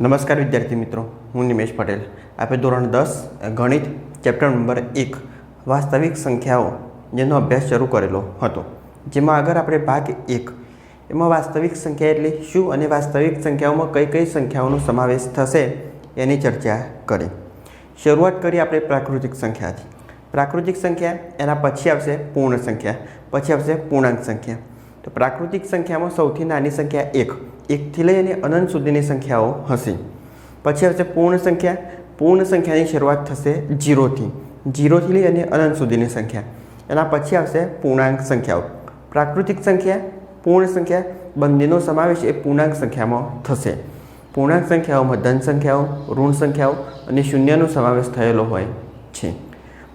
નમસ્કાર વિદ્યાર્થી મિત્રો, હું નિમેશ પટેલ. આપણે ધોરણ દસ, ગણિત, ચેપ્ટર નંબર એક, વાસ્તવિક સંખ્યાઓ જેનો અભ્યાસ શરૂ કરેલો હતો. જેમાં આગળ આપણે ભાગ એક, એમાં વાસ્તવિક સંખ્યા એટલે શું અને વાસ્તવિક સંખ્યાઓમાં કઈ કઈ સંખ્યાઓનો સમાવેશ થશે એની ચર્ચા કરી. શરૂઆત કરી આપણે પ્રાકૃતિક સંખ્યાથી. પ્રાકૃતિક સંખ્યા એના પછી આવશે પૂર્ણ સંખ્યા, પછી આવશે પૂર્ણાંક સંખ્યા. તો પ્રાકૃતિક સંખ્યામાં સૌથી નાની સંખ્યા એક. એકથી લઈ અને અનંત સુધીની સંખ્યાઓ હશે. પછી આવશે પૂર્ણ સંખ્યા. પૂર્ણ સંખ્યાની શરૂઆત થશે જીરોથી. જીરોથી લઈ અને અનંત સુધીની સંખ્યા. એના પછી આવશે પૂર્ણાંક સંખ્યાઓ. પ્રાકૃતિક સંખ્યા, પૂર્ણ સંખ્યા, બંનેનો સમાવેશ એ પૂર્ણાંક સંખ્યામાં થશે. પૂર્ણાંક સંખ્યાઓમાં ધન સંખ્યાઓ, ઋણ સંખ્યાઓ અને શૂન્યનો સમાવેશ થયેલો હોય છે.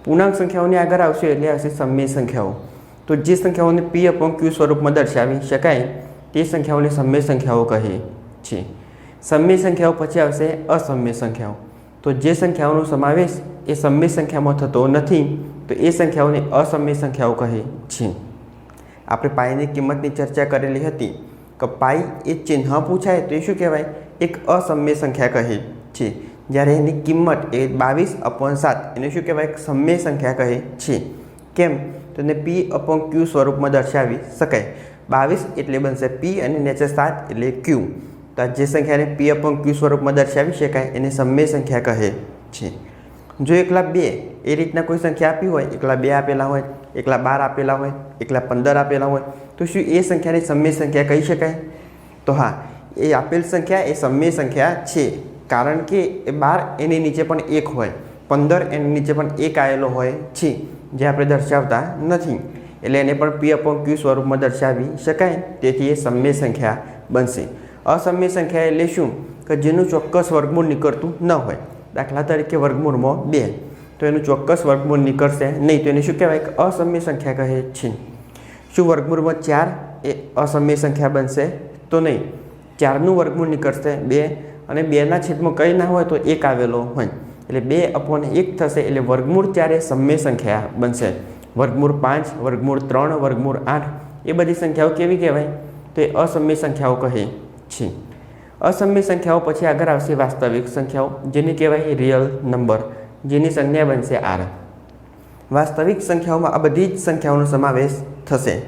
પૂર્ણાંક સંખ્યાઓની આગળ આવશે એટલે આવશે સમય સંખ્યાઓ. તો જે સંખ્યાઓને પી અપોન ક્યુ સ્વરૂપમાં દર્શાવી શકાય તે સંખ્યાઓને સમય સંખ્યાઓ કહે છે. સમય સંખ્યાઓ પછી આવશે અસમ્ય સંખ્યાઓ. તો જે સંખ્યાઓનો સમાવેશ એ સમય સંખ્યામાં થતો નથી, તો એ સંખ્યાઓને અસમ્ય સંખ્યાઓ કહે છે. આપણે પાઈની કિંમતની ચર્ચા કરેલી હતી કે પાઈ એ ચિહ્ન પૂછાય તો એ શું કહેવાય? એક અસમ્ય સંખ્યા કહે છે. જ્યારે એની કિંમત એ બાવીસ અપોન સાત, એને શું કહેવાય? સમય સંખ્યા કહે છે. કેમ? તો એને પી અપોન ક્યુ સ્વરૂપમાં દર્શાવી શકાય. બાવીસ એટલે બનશે પી અને નેચર સાત એટલે ક્યુ તો આ જે સંખ્યાને પી અપોન ક્યુ સ્વરૂપમાં દર્શાવી શકાય, એને સમય સંખ્યા કહે છે. જો એકલા બે એ રીતના કોઈ સંખ્યા આપી હોય, એકલા બે આપેલા હોય, એકલા બાર આપેલા હોય, એકલા પંદર આપેલા હોય, તો શું એ સંખ્યાને સમય સંખ્યા કહી શકાય? તો હા, એ આપેલ સંખ્યા એ સમય સંખ્યા છે. કારણ કે એ બાર એની નીચે પણ એક હોય, પંદર એની નીચે પણ એક આવેલો હોય છે. જે આપણે દર્શાવતા નથી. એટલે એને પણ પી અપોન ક્યુ સ્વરૂપમાં દર્શાવી શકાય. તેથી એ સમય સંખ્યા બનશે. અસમ્ય સંખ્યા એટલે શું? કે જેનું ચોક્કસ વર્ગમૂળ નીકળતું ન હોય. દાખલા તરીકે વર્ગમૂળમાં બે. તો એનું ચોક્કસ વર્ગમૂળ નીકળશે નહીં. તો એને શું કહેવાય? કે અસમ્ય સંખ્યા કહે છે. શું વર્ગમૂળમાં ચાર એ અસમ્ય સંખ્યા બનશે? તો નહીં. ચારનું વર્ગમૂળ નીકળશે બે. અને બેના છેદમાં કંઈ ના હોય તો એક આવેલો હોય. એટલે બે અપોન એક થશે એટલે વર્ગમૂળ ત્યારે સમ્ય સંખ્યા બનશે. વર્ગમૂળ પાંચ, વર્ગમૂળ ત્રણ, વર્ગમૂળ આઠ, એ બધી સંખ્યાઓ કેવી કહેવાય? તો એ અસમ્ય સંખ્યાઓ કહે છે. અસમ્ય સંખ્યાઓ પછી આગળ આવશે વાસ્તવિક સંખ્યાઓ, જેને કહેવાય રિયલ નંબર જેની સંજ્ઞા બનશે આર વાસ્તવિક સંખ્યાઓમાં આ બધી જ સંખ્યાઓનો સમાવેશ થશે.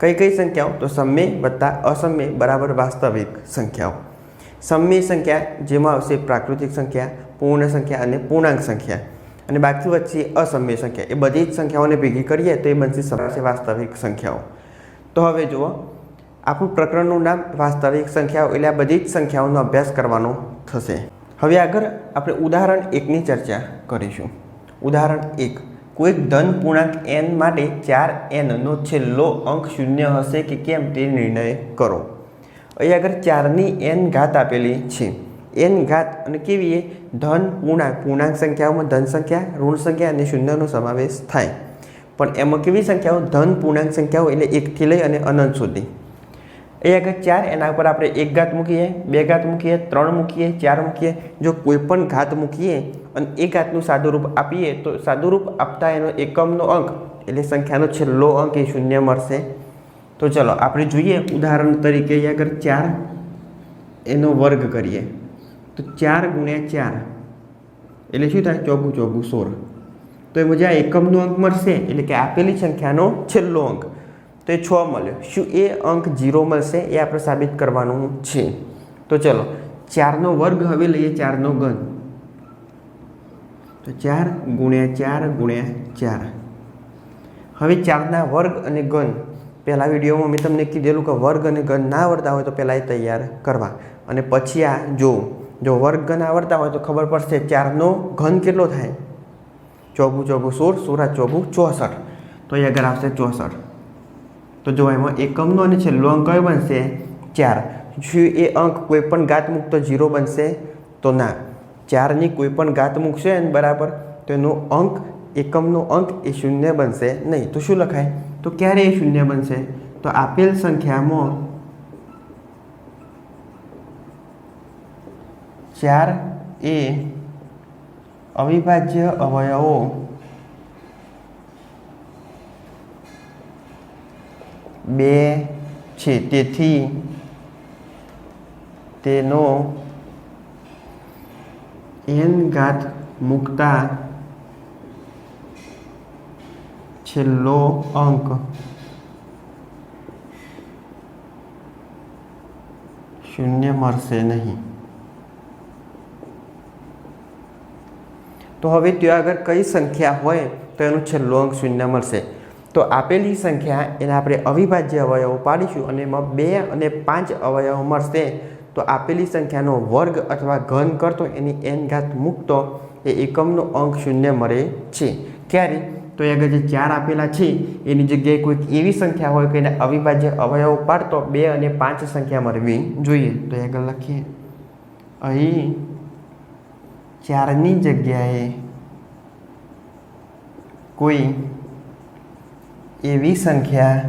કઈ કઈ સંખ્યાઓ? તો સમ્ય વત્તા અસમય બરાબર વાસ્તવિક સંખ્યાઓ. સમય સંખ્યા જેમાં આવશે પ્રાકૃતિક સંખ્યા પૂર્ણ સંખ્યા અને પૂર્ણાંક સંખ્યા. અને બાકી વચ્ચે અસમય સંખ્યા. એ બધી જ સંખ્યાઓને ભેગી કરીએ તો એ બનશે સમસ્ય વાસ્તવિક સંખ્યાઓ. તો હવે જુઓ, આપણું પ્રકરણનું નામ વાસ્તવિક સંખ્યાઓ એટલે આ બધી જ સંખ્યાઓનો અભ્યાસ કરવાનો થશે. હવે આગળ આપણે ઉદાહરણ એકની ચર્ચા કરીશું. ઉદાહરણ એક. કોઈક ધન પૂર્ણાંક એન માટે ચાર એનનો છેલ્લો અંક શૂન્ય હશે કે કેમ તે નિર્ણય કરો. અહીં આગળ ચારની એન ઘાત આપેલી છે. એન ઘાત અને કેવી એ? ધન, પૂર્ણાંક. પૂર્ણાંક સંખ્યાઓમાં ધન સંખ્યા, ઋણ સંખ્યા અને શૂન્યનો સમાવેશ થાય. પણ એમાં કેવી સંખ્યાઓ? ધન, પૂર્ણાંક સંખ્યાઓ એટલે એકથી લઈ અને અનંત સુધી. એ આગળ ચાર, એના ઉપર આપણે એક ઘાત મૂકીએ, બે ઘાત મૂકીએ, ત્રણ મૂકીએ, ચાર મૂકીએ. જો કોઈ પણ ઘાત મૂકીએ અને એ ઘાતનું સાદુરૂપ આપીએ, તો સાદુરૂપ આપતા એનો એકમનો અંક, એટલે સંખ્યાનો છેલ્લો અંક એ શૂન્ય મળશે. તો ચલો, આપણે જોઈએ ઉદાહરણ તરીકે આગળ ચાર, એનો વર્ગ કરીએ. તો ચાર ગુણ્યા ચાર. એટલે શું થાય? ચોગું ચોગું, સોળ. તો એ જે એકમનો અંક મળશે, એટલે કે આપેલી સંખ્યાનો છેલ્લો અંક, તો એ છ મળ્યો. શું એ અંક જીરો મળશે? એ આપણે સાબિત કરવાનું છે. તો ચલો, ચારનો વર્ગ હવે લઈએ ચારનો ઘન. તો ચાર ગુણ્યા ચાર ગુણ્યા ચાર. હવે ચારના વર્ગ અને ઘન. પહેલા વિડીયોમાં મેં તમને કીધેલું કે વર્ગ અને ઘન ના આવડતા હોય તો પહેલાં એ તૈયાર કરવા. અને પછી આ જો જો વર્ગન આવડતા હોય તો ખબર પડશે ચારનો ઘન કેટલો થાય? ચોગું ચોગું સોળ, સોળા ચોગું ચોસઠ. તો એ આગળ આવશે ચોસઠ. તો જો એમાં એકમનો અને છેલ્લો અંક કયો બનશે? ચાર. શું એ અંક કોઈ પણ ઘાત મૂકતો જીરો બનશે, તો ના. ચારની કોઈ પણ ઘાત મૂકશે ને બરાબર તો એનો અંક, એકમનો અંક એ શૂન્ય બનશે નહીં. તો શું લખાય? તો ક્યારે એ શૂન્ય બનશે? તો આપેલ સંખ્યામાં ચાર એ અવિભાજ્ય અવયવો. બે છે. તેથી તેનો એન ઘાત મૂકતા છેલ્લો અંક. શૂન્ય મળશે નહીં. તો હવે ત્યાં આગળ કઈ સંખ્યા હોય તો એનું છેલ્લું અંક શૂન્ય મળશે. તો આપેલી સંખ્યા એને આપણે અવિભાજ્ય અવયવો પાડીશું અને એમાં બે અને પાંચ અવયવો મળશે. તો આપેલી સંખ્યાનો વર્ગ અથવા ઘન કરતો એની એન ઘાત મૂકતો એ એકમનો અંક શૂન્ય મળે છે. ક્યારે? તો એ આગળ જે ચાર આપેલા છે, એની જગ્યાએ કોઈક એવી સંખ્યા હોય કે એને અવિભાજ્ય અવયવો પાડતો બે અને પાંચ સંખ્યા મળવી જોઈએ. તો એ આગળ લખીએ. અહીં ચારની જગ્યાએ કોઈ એવી સંખ્યા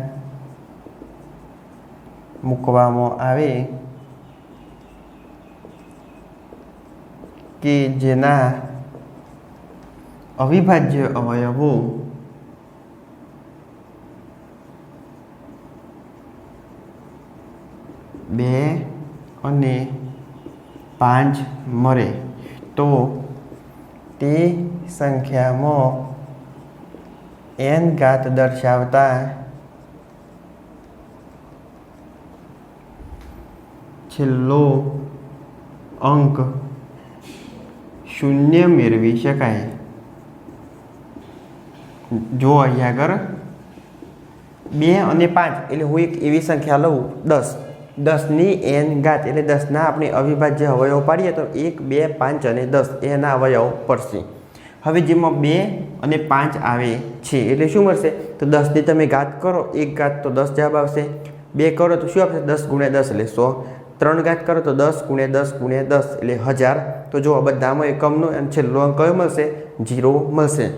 મૂકવામાં આવે કે જેના અવિભાજ્ય અવયવો બે અને પાંચ મળે તો તે સંખ્યામાં એન ઘાત દર્શાવતા છેલ્લો અંક શૂન્ય મેળવી શકાય. જો અહીંયા આગળ બે અને પાંચ, એટલે હું એક એવી સંખ્યા લઉં, દસ. દસની એન ઘાત એટલે દસના આપણે અવિભાજ્ય અવયવ પાડીએ તો એક, બે, પાંચ અને દસ એના અવયવ પડશે. હવે જેમાં બે અને પાંચ આવે છે એટલે શું મળશે? તો દસની તમે ઘાત કરો, એક ઘાત તો દસ જવાબ આવશે. બે કરો તો શું આવશે? દસ ગુણ્યા દસ એટલે સો. ત્રણ ઘાત કરો તો દસ ગુણ્યા દસ ગુણ્યા દસ એટલે હજાર. તો જો આ બધામાં એકમનો અને છેલ્લો અંક કયો મળશે? જીરો મળશે.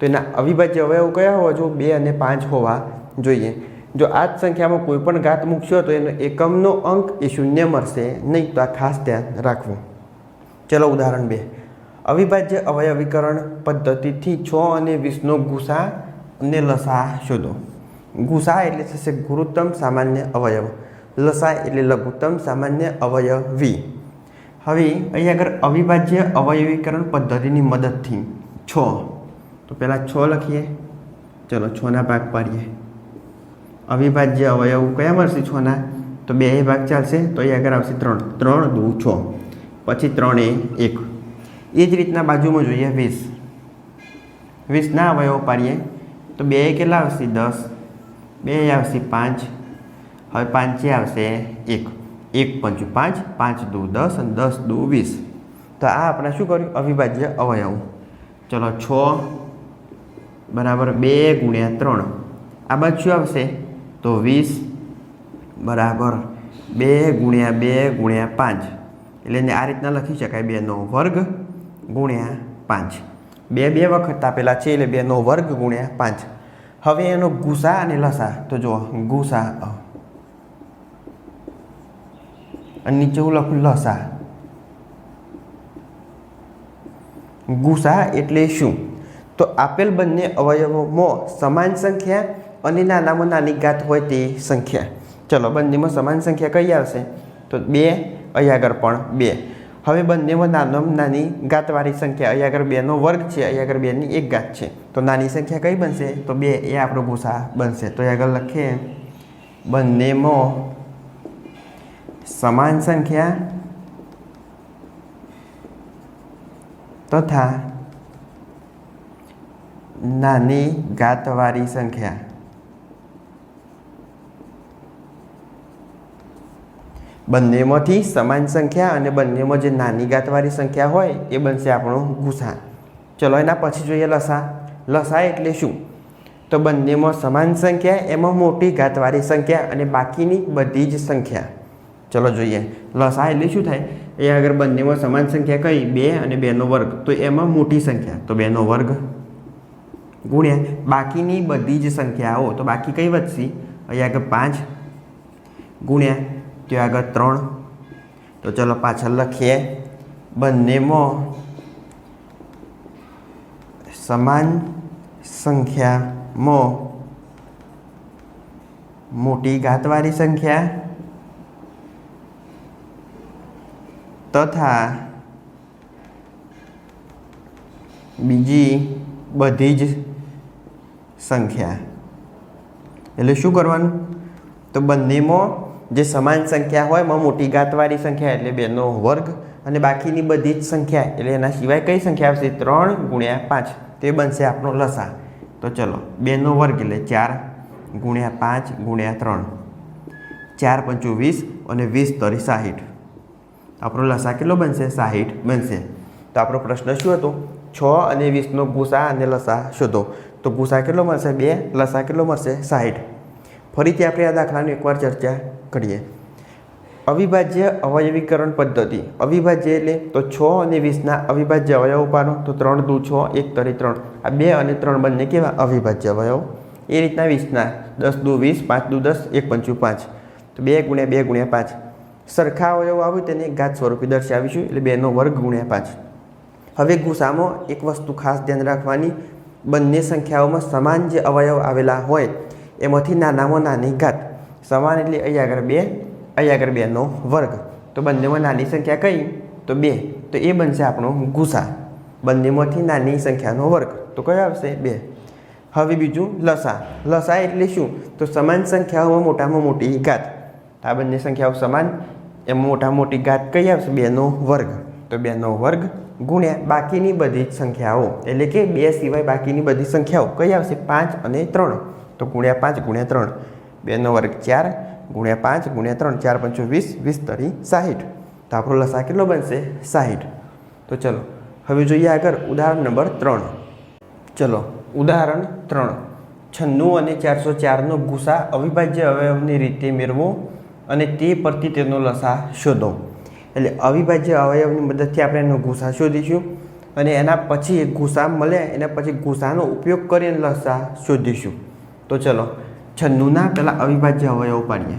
તો એના અવિભાજ્ય અવયવ કયા હોવા જો બે અને પાંચ હોવા જોઈએ. જો આ જ સંખ્યામાં કોઈ પણ ઘાત મૂકશો તો એનો એકમનો અંક એ શૂન્ય મળશે, નહીં તો આ ખાસ ધ્યાન રાખવું. ચલો ઉદાહરણ બે. અવિભાજ્ય અવયવીકરણ પદ્ધતિથી છ અને વીસનો ગુસા અને લસા શોધો. ગુસા એટલે થશે ગુરુત્તમ સામાન્ય અવયવ. લસા એટલે લઘુત્તમ સામાન્ય અવયવી. હવે અહીં આગળ અવિભાજ્ય અવયવીકરણ પદ્ધતિની મદદથી. છ. તો પહેલાં છ લખીએ. ચલો છના ભાગ પાડીએ. અવિભાજ્ય અવયવ કયા મળશે છના તો બે ભાગ ચાલશે, તો એ આગળ આવશે ત્રણ. ત્રણ દુ છ. પછી ત્રણ એ એક. એ જ રીતના બાજુમાં જોઈએ વીસ. વીસના અવયવો પાડીએ, તો બે કેટલા આવશે? દસ. બે આવશે પાંચ. હવે પાંચે આવશે એક. એક પંચું પાંચ પાંચ દુ દસ અને દસ દુ વીસ. તો આ આપણે શું કર્યું? અવિભાજ્ય અવયવ. ચલો છ. બરાબર બે ગુણ્યા ત્રણ. આ બાજુ આવશે? તો વીસ બરાબર બે ગુણ્યા બે ગુણ્યા પાંચ. એટલે એને આ રીતના લખી શકાય બેનો વર્ગ ગુણ્યા પાંચ. બે બે વખત આપેલા છે, એટલે બેનો વર્ગ ગુણ્યા પાંચ. હવે એનો ગુસા અને લસા, તો જુઓ, ગુસા અને નીચે હું લખું લસા. ગુસા એટલે શું? તો આપેલ બંને અવયવોમાં સમાન સંખ્યા અને નાનામાં નાની ઘાત હોય તે સંખ્યા. ચલો, બંનેમાં સમાન સંખ્યા કઈ આવશે? તો બે અહીં આગળ પણ બે. હવે બંનેમાં નાનામાં નાની ગાતવાળી સંખ્યા અહીં આગળ બેનો વર્ગ છે અહીં આગળ બેની એક ગાત છે. તો નાની સંખ્યા કઈ બનશે? તો બે એ આપણો ભૂસા બનશે. તો અહીં આગળ લખીએ. બંનેમાં સમાન સંખ્યા તથા નાની ગાતવાળી સંખ્યા. બંનેમાંથી સમાન સંખ્યા અને બંનેમાં જે નાની ગાંઠવાળી સંખ્યા હોય એ બનશે આપણો ગુસા ચલો એના પછી જોઈએ લસા. લસા એટલે શું? તો બંનેમાં સમાન સંખ્યા, એમાં મોટી ઘાતવાળી સંખ્યા અને બાકીની બધી જ સંખ્યા. ચલો જોઈએ. લસા એટલે શું થાય? એ આગળ બંનેમાં સમાન સંખ્યા કઈ? બે અને બેનો વર્ગ. તો એમાં મોટી સંખ્યા. તો બેનો વર્ગ ગુણ્યા બાકીની બધી જ સંખ્યાઓ. તો બાકી કઈ વધશે? અહીંયા આગળ પાંચ ગુણ્યા ત્યાં આગળ ત્રણ? તો ચલો પાછળ લખીએ. બંનેમાં સમાન સંખ્યામાં. મોટી ઘાતવાળી સંખ્યા તથા બીજી બધી જ સંખ્યા. એટલે શું કરવાનું? તો બંનેમાં જે સમાન સંખ્યા હોય, એમાં મોટી ઘાતવાળી સંખ્યા એટલે બેનો વર્ગ અને બાકીની બધી જ સંખ્યા, એટલે એના સિવાય કઈ સંખ્યા આવશે? ત્રણ ગુણ્યા પાંચ. તે બનશે આપણો લસા. તો ચલો, બેનો વર્ગ એટલે ચાર ગુણ્યા પાંચ ગુણ્યા ત્રણ. ચાર પંચું વીસ અને વીસ તરી સાહીઠ. આપણો લસા કેટલો બનશે? સાહીઠ બનશે. તો આપણો પ્રશ્ન શું હતો? છ અને વીસનો ગુસા અને લસા શોધો. તો ગુસા કેટલો મળશે? બે, લસા કેટલો મળશે? સાહીઠ. ફરીથી આપણે આ દાખલાની એકવાર ચર્ચા કરીએ. અવિભાજ્ય અવયવીકરણ પદ્ધતિ. અવિભાજ્ય એટલે તો છ અને વીસના અવિભાજ્ય અવયવ પાડો તો ત્રણ દુ છ, એક તરી ત્રણ. આ બે અને ત્રણ બંને કેવા? અવિભાજ્ય અવયવ. એ રીતના વીસના. દસ દુ વીસ, પાંચ દુ દસ, એક પંચું પાંચ. તો બે ગુણ્યા બે ગુણ્યા પાંચ. સરખા અવયવ આવે તેને ઘાત સ્વરૂપે દર્શાવીશું, એટલે બેનો વર્ગ ગુણ્યા પાંચ. હવે ગુસામાં એક વસ્તુ ખાસ ધ્યાન રાખવાની, બંને સંખ્યાઓમાં સમાન જે અવયવ આવેલા હોય એમાંથી નાનામાં નાની ઘાત. સમાન એટલે અહીં આગળ બે, અહીં આગળ બેનો વર્ગ. તો બંનેમાં નાની સંખ્યા કઈ? તો બે. તો એ બનશે આપણો ગુસા. બંનેમાંથી નાની સંખ્યાનો વર્ગ. તો કયો આવશે? બે. હવે બીજું લસા. લસા એટલે શું? તો સમાન સંખ્યાઓમાં મોટામાં મોટી ઘાત. આ બંને સંખ્યાઓ સમાન. એમાં મોટામાં મોટી ઘાત કઈ આવશે? બેનો વર્ગ. તો બેનો વર્ગ ગુણ્યા બાકીની બધી જ સંખ્યાઓ. એટલે કે બે સિવાય બાકીની બધી સંખ્યાઓ. કઈ આવશે? પાંચ અને ત્રણ. તો ગુણ્યા પાંચ, ગુણ્યા ત્રણ. બેનો વર્ગ ચાર, ગુણ્યા પાંચ, ગુણ્યા ત્રણ, ચાર પંચો વીસ વીસ તરી સાહીઠ. તો આપણો લસા કેટલો બનશે? સાહીઠ. તો ચલો, હવે જોઈએ આગળ ઉદાહરણ નંબર ત્રણ. ચલો, ઉદાહરણ ત્રણ. છન્નું અને ચારસો ચારનો ગુસા અવિભાજ્ય અવયવની રીતે મેળવો અને તે પરથી તેનો લસા શોધો. એટલે અવિભાજ્ય અવયવની મદદથી આપણે એનો ગુસા શોધીશું અને એના પછી ગુસા મળે, એના પછી ગુસાનો ઉપયોગ કરીને લસા શોધીશું. તો ચલો, છન્નુના પહેલાં અવિભાજ્ય અવયવ પાડીએ.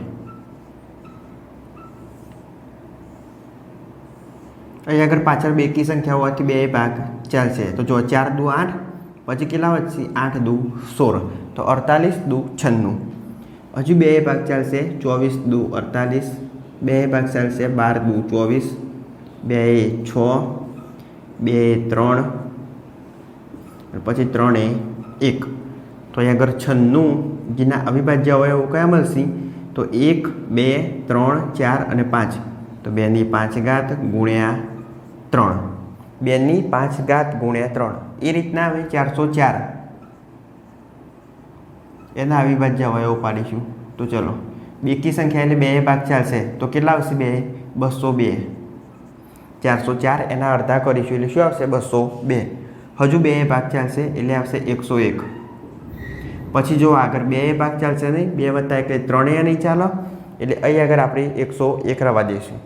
અહીં આગળ પાછળ બેકી સંખ્યા હોવાથી બે ભાગ ચાલશે. તો જો ચાર દુ આઠ, પછી કેટલા વધશે આઠ દુ સોળ. તો અડતાલીસ દુ છન્નું. હજુ બે ભાગ ચાલશે. ચોવીસ દુ અડતાલીસ. બે ભાગ ચાલશે. બાર દુ ચોવીસ. બે, છ. બે, ત્રણ. પછી ત્રણ એક. તો અહીંયા આગળ છન્નું જેના અવિભાજ્ય અવયવો કયા મળશે? તો એક, બે, ત્રણ, ચાર અને પાંચ. તો બેની પાંચ ઘાત ગુણ્યા ત્રણ. બેની પાંચ ઘાત ગુણ્યા ત્રણ. એ રીતના હવે ચારસો ચાર એના અવિભાજ્ય અવયવો પાડીશું. તો ચલો, બેકી સંખ્યા એટલે બે ભાગ ચાલશે. તો કેટલા આવશે બે? બસો બે. ચારસો ચાર એના અડધા કરીશું એટલે શું આવશે? બસો બે. હજુ બે ભાગ ચાલશે એટલે આવશે એકસો એક. પછી જો આગળ બે ભાગ ચાલશે નહીં, બે વત્તા એક ત્રણેય નહીં ચાલો, એટલે અહીં આગળ આપણે એકસો એક રવા દઈશું.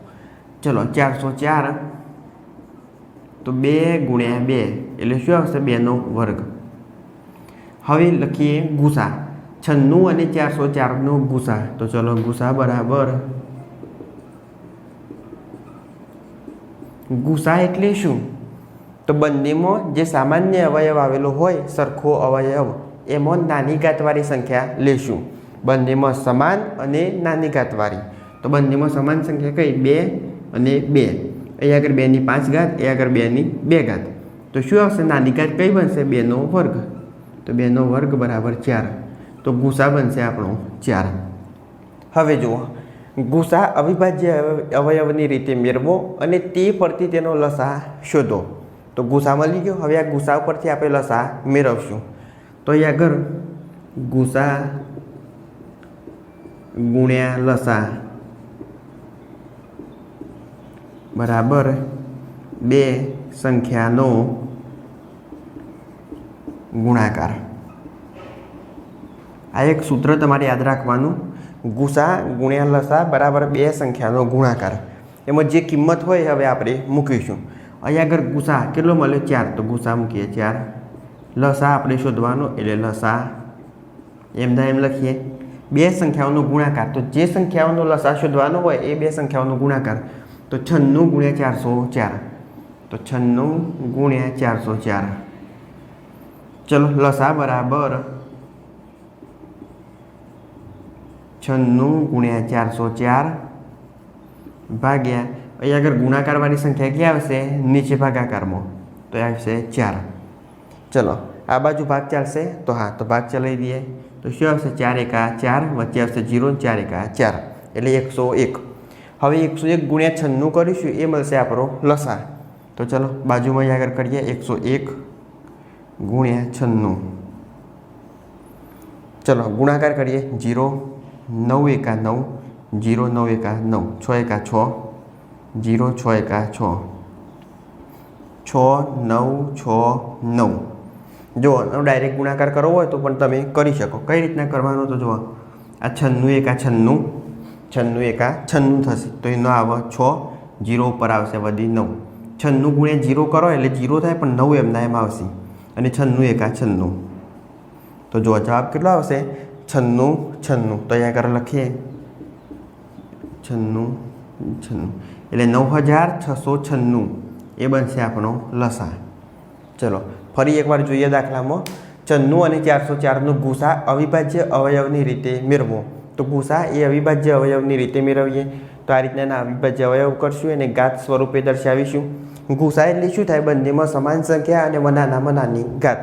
ચલો, ચારસો ચાર. તો બે ગુણ્યા બે, એટલે શું આવશે? બેનો વર્ગ. હવે લખીએ ગુસા. છન્નું અને ચારસો ચારનો ગુસા. તો ચલો, ગુસા બરાબર. ગુસા એટલે શું? તો બંનેમાં જે સામાન્ય અવયવ આવેલો હોય, સરખો અવયવ. એમાં નાની ઘાતવાળી સંખ્યા લેશું. બંનેમાં સમાન અને નાની ઘાતવાળી તો બંનેમાં સમાન સંખ્યા કઈ? બે અને બે. અહીં આગળ બેની પાંચ ઘાત એ આગળ બેની બે ઘાત. તો શું આવશે? નાની ઘાત કઈ બનશે? બેનો વર્ગ. તો બેનો વર્ગ બરાબર ચાર. તો ગુસા બનશે આપણો ચાર. હવે જુઓ. ગુસા અવિભાજ્ય અવયવની રીતે મેળવો અને તે પરથી તેનો લસા શોધો. તો ગુસા મળી ગયો. હવે આ ગુસા પરથી આપણે લસા મેળવશું. તો અહીં આગળ ગુસા ગુણ્યા, લસા. બરાબર. બે સંખ્યાનો ગુણાકાર. આ એક સૂત્ર તમારે યાદ રાખવાનું. ગુસા ગુણ્યા, લસા બરાબર બે સંખ્યાનો ગુણાકાર. એમાં જે કિંમત હોય હવે આપણે મૂકીશું. અહીંયા આગળ ગુસા કેટલો મળે ચાર. તો ગુસા મૂકીએ. ચાર. લસા આપણે શોધવાનો એટલે લસા. એમના એમ લખીએ. બે સંખ્યાઓનો ગુણાકાર. તો જે સંખ્યાઓનો લસા શોધવાનો હોય એ બે સંખ્યાઓનો ગુણાકાર. તો છન્નું ગુણ્યા ચારસો ચાર. તો છન્નું ગુણ્યા ચારસો ચાર. ચલો, લસા બરાબર. છન્નું ગુણ્યા ચારસો ચાર ભાગ્યા. અહીં આગળ ગુણાકારવાળી સંખ્યા ક્યાં આવશે? નીચે ભાગાકારમાં. તો આવશે ચાર. ચલો. આ બાજુ ભાગ ચાલશે? તો હા, તો ભાગ ચલાવી દઈએ. તો શું આવશે? ચાર એકા ચાર, વચ્ચે આવશે જીરો ચાર એકા ચાર. એટલે એકસો એક. હવે એકસો એક ગુણ્યા છન્નું કરીશું, એ મળશે આપણો લસા તો ચલો બાજુમાં આગળ કરીએ. એકસો એક ગુણ્યા છન્નું. ચલો, ગુણાકાર કરીએ. જીરો નવ એકા નવ, જીરો નવ એકા નવ. છ એકા છ, જીરો છ એકા છ. છ નવ છ નવ. જો ડાયરેક્ટ ગુણાકાર કરવો હોય તો પણ તમે કરી શકો. કઈ રીતના કરવાનો તો જુઓ. આ છન્નું એકા છન્નું. છન્નું એકા છન્નું થશે. તો એનો આવે છ, જીરો ઉપર આવશે, વધી નવ. છન્નું ગુણ્યા જીરો કરો એટલે જીરો થાય પણ નવ એમના એમ આવશે. અને છન્નું એકા છન્નું. તો જો જવાબ કેટલો આવશે? છન્નું છન્નું. તો અહીંયા આગળ લખીએ. છન્નું છન્નું. એટલે નવ હજાર છસો છન્નું. એ બનશે આપણો લસા. ચલો. ફરી એકવાર જોઈએ દાખલામાં. છન્નું અને ચારસો ચારનો ગુસા અવિભાજ્ય અવયવની રીતે મેળવો. તો ગુસા એ અવિભાજ્ય અવયવની રીતે મેળવીએ. તો આ રીતના અવિભાજ્ય અવયવ કરશું અને ગાત સ્વરૂપે દર્શાવીશું. ગુસા એટલે શું થાય? બંનેમાં સમાન સંખ્યા અને નાનામાં નાની ઘાત.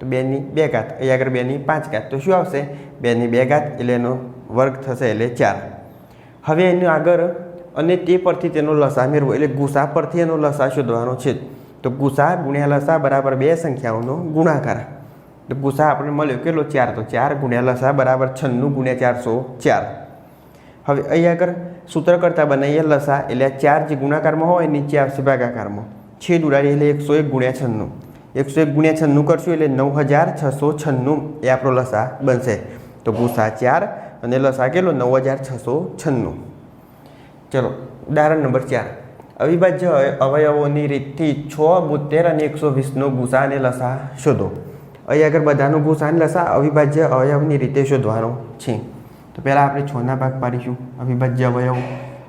તો બેની બે ઘાત. અહીં આગળ બેની પાંચ ઘાત. તો શું આવશે? બેની બે ઘાત એટલે એનો વર્ગ થશે એટલે ચાર. હવે એનું આગળ અને તે પરથી તેનો લસા મેળવો. એટલે ગુસા પરથી એનો લસા શોધવાનો છે. તો ગુસા ગુણ્યા લસા બરાબર બે સંખ્યાઓનો ગુણાકાર. તો ગુસા આપણે મળ્યો કેટલો? ચાર. તો ચાર ગુણ્યા લસા બરાબર છન્નું ગુણ્યા ચારસો ચાર. હવે અહીં આગળ સૂત્ર કરતાં બનાવીએ લસા એટલે ચાર જે ગુણાકારમાં હોય નીચે આવશે ભાગાકારમાં. છેદ ઉડાડી એટલે એકસો એક ગુણ્યા છન્નું. એકસો એક ગુણ્યા છન્નું કરશું એટલે નવ હજાર છસો છન્નું એ આપણો લસા બનશે. તો ગુસા ચાર અને લસા કેટલો? નવ હજાર છસો છન્નું. ચલો, ઉદાહરણ નંબર ચાર. અવિભાજ્ય અવયવોની રીતથી છ બોતેર અને એકસો વીસનો ગુસા અને લસા શોધો. અહીં આગળ બધાનો ગુસા અને લસા, અવિભાજ્ય અવયવની રીતે શોધવાનો છે. તો પહેલાં આપણે છના ભાગ પાડીશું. અવિભાજ્ય અવયવ,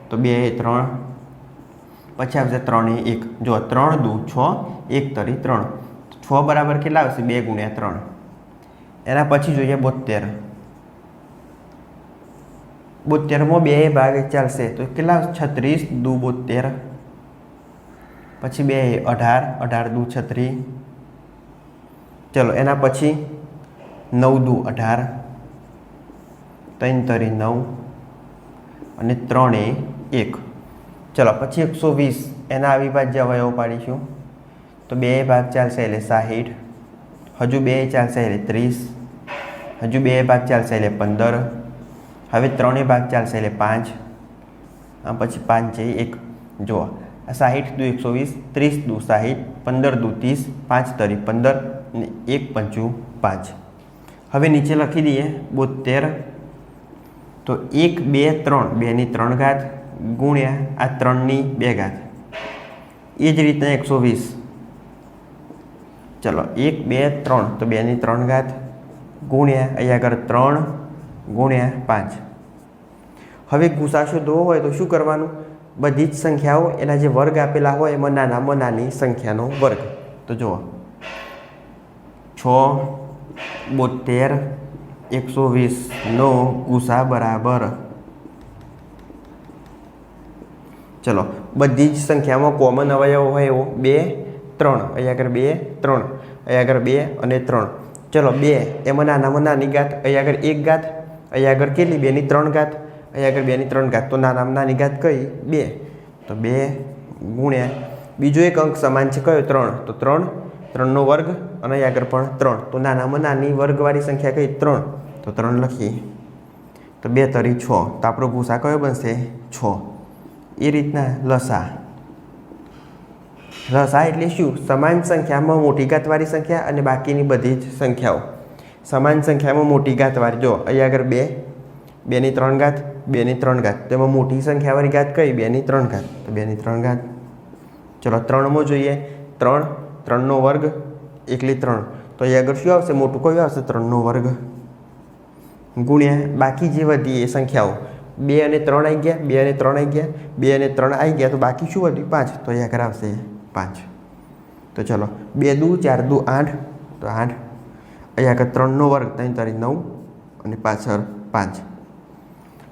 તો બે, ત્રણ. પછી આવશે ત્રણ એક. જો ત્રણ દુ, છ, એક તરી ત્રણ. છ બરાબર કેટલા આવશે? બે ગુણ્યા ત્રણ. એના પછી જોઈએ બોતેર. બોતેરમાં બે ભાગ ચાલશે. તો કેટલા છત્રીસ દુ બોતેર. પછી બે અઢાર અઢાર દુ છત્રીસ ચલો, એના પછી નવ દુ અઢાર, ત્રણ તરી નવ અને ત્રણ એક. ચલો, પછી એકસો વીસ, એના અવિભાજ્ય અવયવ પાડીશું. તો બે ભાગ ચાલશે એટલે સાહીઠ, હજુ બે ચાલશે એટલે ત્રીસ, હજુ બે ભાગ ચાલશે એટલે પંદર, હવે ત્રણેય ભાગ ચાલશે એટલે પાંચ પછી પાંચ એક. જુઓ સાહીઠ દુ એકસો વીસ, ત્રીસ દુ સાહીઠ, પંદર દુ ત્રીસ, પાંચ તરી પંદર અને એક પંચું પાંચ. હવે નીચે લખી દઈએ બોતેર, તો એક, બે, ત્રણ. બેની ત્રણ ઘાત ગુણ્યા આ ત્રણની બે ઘાત. એ જ રીતના એકસો વીસ. ચલો, એક, બે, ત્રણ. તો બેની ત્રણ ઘાત ગુણ્યા અહીંયા આગળ ત્રણ ગુણ્યા પાંચ. હવે ગુસા શોધવો હોય તો શું કરવાનું? બધી જ સંખ્યાઓ એના જે વર્ગ આપેલા હોય એમાં નાનામાં નાની સંખ્યાનો વર્ગ. તો જુઓ. છ બોતેર એકસો વીસનો ગુસા, બરાબર. ચલો, બધી જ સંખ્યામાં કોમન અવયવ હોય એવો. બે, ત્રણ. અહીંયા આગળ બે, ત્રણ. અહીંયા આગળ બે અને ત્રણ. ચલો, બે. એમાં નાનામાં નાની ગાત અહીંયા આગળ એક ગાત અહીંયા આગળ કેટલી? બેની ત્રણ ગાત અહીંયા આગળ બેની ત્રણ ઘાત તો નાના નાની ઘાત કઈ? બે. તો બે ગુણ્યા. બીજો એક અંક સમાન છે કયો? ત્રણ. તો ત્રણ, ત્રણનો વર્ગ અને અહીં આગળ પણ ત્રણ. તો નાનામાં નાની વર્ગવાળી સંખ્યા કઈ? ત્રણ. તો ત્રણ લખીએ. તો બે તરી છ. તો આપણો ભૂસા કયો બનશે? છ. એ રીતના લસા. લસા એટલે શું? સમાન સંખ્યામાં મોટી ઘાતવાળી સંખ્યા અને બાકીની બધી જ સંખ્યાઓ. સમાન સંખ્યામાં મોટી ઘાતવાળી જો, અહીંયા આગળ બે. બેની ત્રણ ઘાત બેની ત્રણ ઘાત. તેમાં મોટી સંખ્યાવાળી ઘાત કઈ? બેની ત્રણ ઘાત. તો બેની ત્રણ ઘાત. ચલો ત્રણમાં જોઈએ. ત્રણ, ત્રણનો વર્ગ, એકલી ત્રણ. તો અહીં આગળ શું આવશે? મોટું કયું આવશે? ત્રણનો વર્ગ. ગુણ્યા બાકી જે વધી એ સંખ્યાઓ. બે અને ત્રણ આવી ગયા, બે અને ત્રણ આવી ગયા, બે અને ત્રણ આવી ગયા. તો બાકી શું વધ્યું? પાંચ. તો અહીં આગળ આવશે પાંચ. તો ચલો, બે દુ, ચાર દુ, આઠ. તો આઠ. અહીંયા આગળ ત્રણનો વર્ગ, ત્રણ તારી નવ અને પાછળ પાંચ.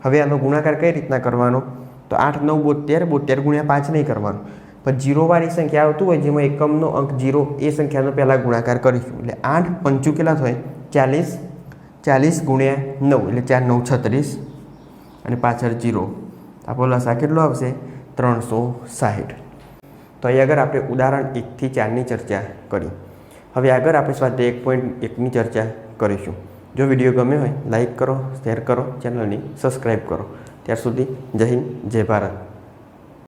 હવે આનો ગુણાકાર કઈ રીતના કરવાનો? તો આઠ, નવ બોતેર બોતેર ગુણ્યા પાંચ નહીં કરવાનો. પણ જીરોવાળી સંખ્યા આવતું હોય જેમાં એકમનો અંક જીરો, એ સંખ્યાનો પહેલાં ગુણાકાર કરીશું. એટલે આઠ પંચું કેટલા થાય? ચાલીસ. ચાલીસ ગુણ્યા નવ, એટલે ચાર, નવ, છત્રીસ. અને પાછળ જીરો. આપણો લસા કેટલો આવશે? ત્રણસો સાહીઠ. તો અહીં આગળ આપણે ઉદાહરણ એકથી ચારની ચર્ચા કરી. હવે આગળ આપણે સ્વાધ્યાય એક પોઈન્ટ એકની ચર્ચા કરીશું. જો વીડિયો ગમે હોય લાઈક કરો શેર કરો ચેનલની સબસ્ક્રાઈબ કરો. ત્યાર સુધી જય હિન્દ, જય ભારત.